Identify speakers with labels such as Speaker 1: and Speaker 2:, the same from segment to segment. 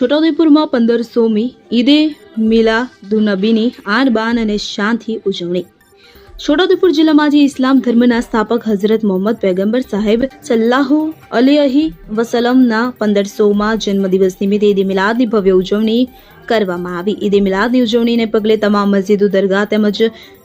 Speaker 1: છોટાઉદેપુરમાં પંદરસોમી ઈદે મિલાદુનબીની આન બાન અને શાનથી ઉજવણી. છોટાઉદેપુર જિલ્લામાં આજે ઇસ્લામ ધર્મના સ્થાપક હઝરત મોહમ્મદ પેગમ્બર સાહેબ સલ્લાહુ અલેહી વસલમના પંદરસોમાં જન્મદિવસ નિમિત્તે ઈદ મિલાદની ભવ્ય ઉજવણી કરવામાં આવી. ઈદે મિલાદની ઉજવણીને પગલે તમામ મસ્જિદો, દરગાહ તેમજ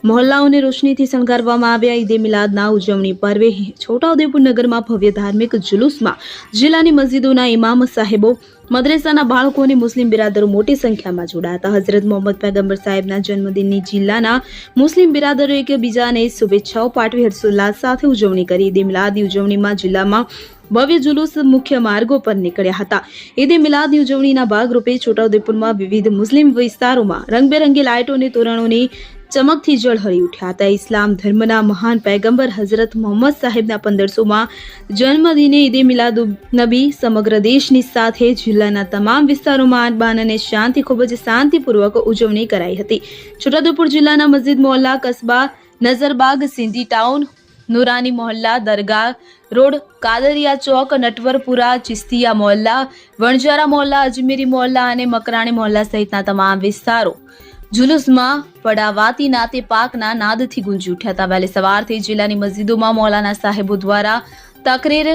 Speaker 1: મહોલ્લાઓને રોશનીથી શણગારવામાં આવ્યા. ઈદે મિલાદના ઉજવણી પર્વે છોટાઉદેપુર નગરમાં ભવ્ય ધાર્મિક જુલુસમાં જિલ્લાની મસ્જિદોના ઇમામ સાહેબો, મદ્રેસાના બાળકો અને મુસ્લિમ બિરાદરો મોટી સંખ્યામાં જોડાયા હતા. હઝરત મોહમ્મદ પૈગંબર સાહેબના જન્મદિનની જિલ્લાના મુસ્લિમ બિરાદરો એકબીજાને શુભેચ્છાઓ પાઠવી હર્ષોલ્લાસ સાથે ઉજવણી કરી. ઈદે મિલાદની ઉજવણીમાં જિલ્લામાં ભવ્ય જુલુસ મુખ્ય માર્ગો પર નીકળ્યા હતા. ઈદે મિલાદની ઉજવણીના ભાગરૂપે છોટાઉદેપુરમાં વિવિધ મુસ્લિમ વિસ્તારોમાં રંગબેરંગી લાઇટો અને તોરણોની ચમકથી ઝળહળી ઉઠ્યા હતા. ઇસ્લામ ધર્મના મહાન પૈગંબર હઝરત મોહમ્મદ સાહેબના પંદરસોમાં જન્મદિને ઈદે મિલાદ નબી સમગ્ર દેશની સાથે જિલ્લાના તમામ વિસ્તારોમાં આનબાન અને શાંતિ, ખૂબ જ શાંતિપૂર્વક ઉજવણી કરાઈ હતી. છોટાઉદેપુર જિલ્લાના મસ્જિદ મોહલ્લા કસ્બા નઝરબાગ સિંધી ટાઉન નુરાની મોહલ્લા, દરગાહ, રોડ, કાદરિયા ચોક, નટવરપુરા, ચિસ્તિયા મોહલ્લા વણજારા મોહલ્લા, અજમેરી મોહલ્લા અને મકરાણી મોહલ્લા સહિતના તમામ વિસ્તારો. જુલુસમાં પડાવાતી નાતે પાકના નાદથી ગુંજી ઉઠ્યા હતા. વહેલી સવારથી જિલ્લાની મસ્જિદોમાં મોલાના સાહેબો દ્વારા તકરીર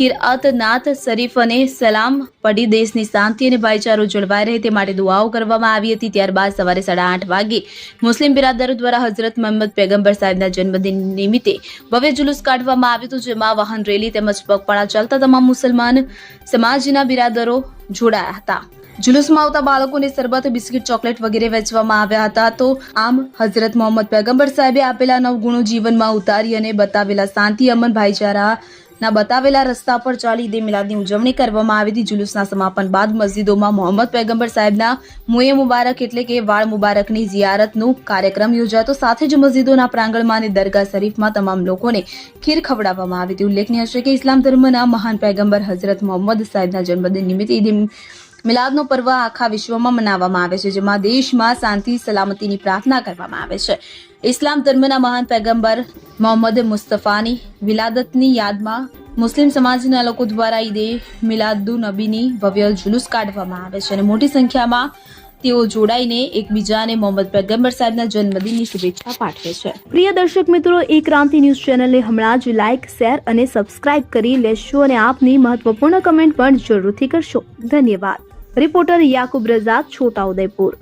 Speaker 1: કિરઅત નાથ શરીફ અને સલામ પડી દેશની શાંતિ અને ભાઈચારો જળવાઈ રહે તે માટે દુઆઓ કરવામાં આવી હતી. ત્યારબાદ સવારે સાડા આઠ વાગે મુસ્લિમ બિરાદરો દ્વારા હઝરત મોહમ્મદ પેગંબર સાહેબના જન્મદિન નિમિત્તે ભવ્ય જુલુસ કાઢવામાં આવ્યું હતું, જેમાં વાહન રેલી તેમજ પગપાળા ચાલતા તમામ મુસલમાન સમાજના બિરાદરો જોડાયા હતા. જુલુસમાં આવતા બાળકોને સરબત બિસ્કિટ, ચોકલેટ વગેરે વેચવામાં આવ્યા હતા. તો આમ હઝરત મોહમ્મદ પેગંબર સાહેબે આપેલા નવ ગુણો જીવનમાં ઉતારી અને બતાવેલા શાંતિ, અમન, ભાઈચારા ના બતાવેલા રસ્તા પર ચાલી ઈદે મિલાદની ઉજવણી કરવામાં આવી હતી. જુલુસના સમાપન બાદ મસ્જિદોમાં મોહમ્મદ પૈગંબર સાહેબના મુએ મુબારક એટલે કે વાળ મુબારકની ઝિયારતનું કાર્યક્રમ યોજાતો સાથે જ મસ્જિદોના પ્રાંગણમાં અને દરગાહ શરીફમાં તમામ લોકોને ખીર ખવડાવવામાં આવી હતી. ઉલ્લેખનીય છે કે ઇસ્લામ ધર્મના મહાન પૈગંબર હઝરત મોહમ્મદ સાહેબના જન્મદિન નિમિત્તે ઈદ મિલાદનો પર્વ આખા વિશ્વમાં મનાવવામાં આવે છે, જેમાં દેશમાં શાંતિ, સલામતીની પ્રાર્થના કરવામાં આવે છે. ઇસ્લામ ધર્મના મહાન પૈગંબર મોહમ્મદ મુસ્તફાની વિલાદતની યાદમાં મુસ્લિમ સમાજના લોકો દ્વારા ઈદે મિલાદુ નબીની ભવ્ય જુલુસ કાઢવામાં આવે છે અને મોટી સંખ્યામાં તેઓ જોડાઈને એકબીજાને મોહમ્મદ પૈગંબર સાહેબના જન્મદિનની શુભેચ્છા પાઠવે છે. પ્રિય દર્શક મિત્રો, એ ક્રાંતિ ન્યૂઝ ચેનલને હમણાં જ લાઇક, શેર અને સબસ્ક્રાઇબ કરી લેશો અને આપની મહત્વપૂર્ણ કમેન્ટ પણ જરૂરથી કરશો. ધન્યવાદ. રિપોર્ટર યાકુબ રઝાક છોટાઉદેપુર